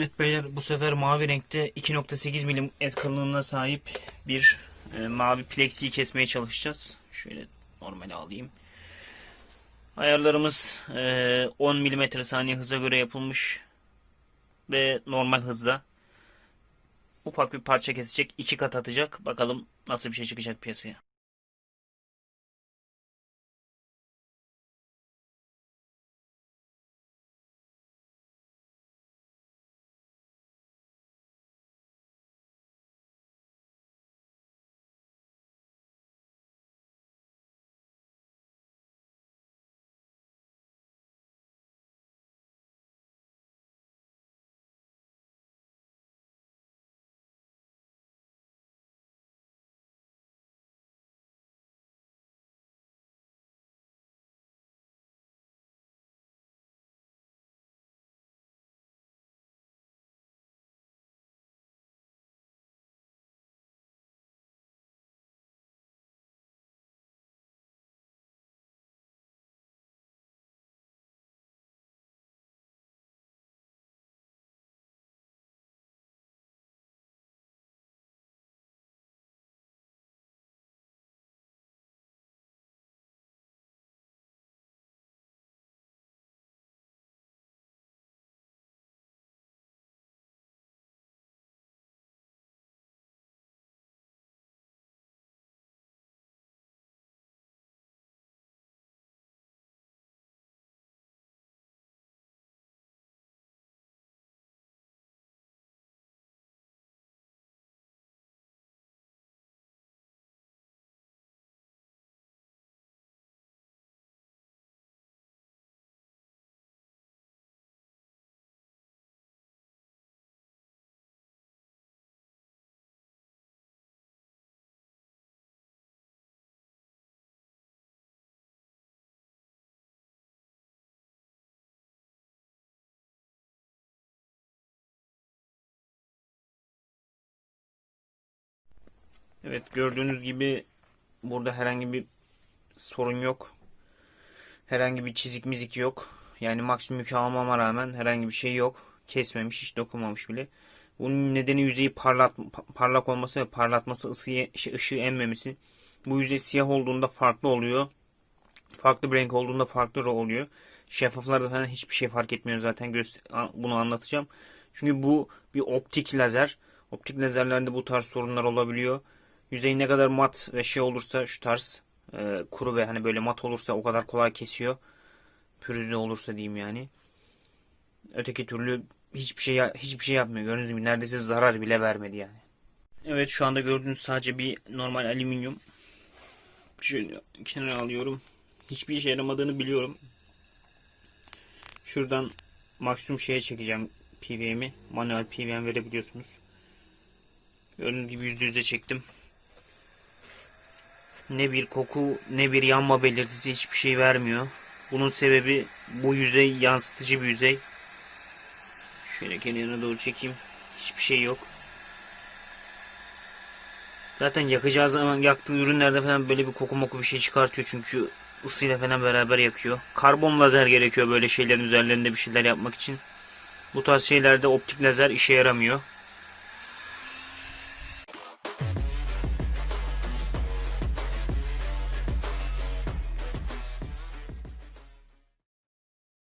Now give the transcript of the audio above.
Evet beyler bu sefer mavi renkte 2.8 milim et kalınlığına sahip bir e, mavi plexiyi kesmeye çalışacağız. Şöyle normale alayım. Ayarlarımız e, 10 mm saniye hıza göre yapılmış ve normal hızda. Ufak bir parça kesecek, iki kat atacak. Bakalım nasıl bir şey çıkacak piyasaya. Evet gördüğünüz gibi burada herhangi bir sorun yok. Herhangi bir çizik mizik yok. Yani maksimum yükü almama rağmen herhangi bir şey yok. Kesmemiş hiç dokunmamış bile. Bunun nedeni yüzeyi parlat, parlak olması ve parlatması ısıyı, şey, ışığı emmemesi. Bu yüzey siyah olduğunda farklı oluyor. Farklı bir renk olduğunda farklı oluyor. Şeffaflarda falan hiçbir şey fark etmiyor zaten. Bunu anlatacağım. Çünkü bu bir optik lazer. Optik lazerlerde bu tarz sorunlar olabiliyor. Yüzey ne kadar mat ve şey olursa şu tarz e, kuru ve hani böyle mat olursa o kadar kolay kesiyor. Pürüzlü olursa diyeyim yani. Öteki türlü hiçbir şey hiçbir şey yapmıyor. Gördüğünüz gibi neredeyse zarar bile vermedi yani. Evet şu anda gördüğünüz sadece bir normal alüminyum. Şöyle kenara alıyorum. Hiçbir işe yaramadığını biliyorum. Şuradan maksimum şeye çekeceğim PVM'i. Manuel PVM verebiliyorsunuz. Gördüğünüz gibi yüzde yüze çektim. Ne bir koku ne bir yanma belirtisi hiçbir şey vermiyor. Bunun sebebi bu yüzey yansıtıcı bir yüzey. Şöyle kenarına doğru çekeyim. Hiçbir şey yok. Zaten yakacağı zaman yaktığı ürünlerde falan böyle bir koku moku bir şey çıkartıyor çünkü ısıyla falan beraber yakıyor. Karbon lazer gerekiyor böyle şeylerin üzerlerinde bir şeyler yapmak için. Bu tarz şeylerde optik lazer işe yaramıyor.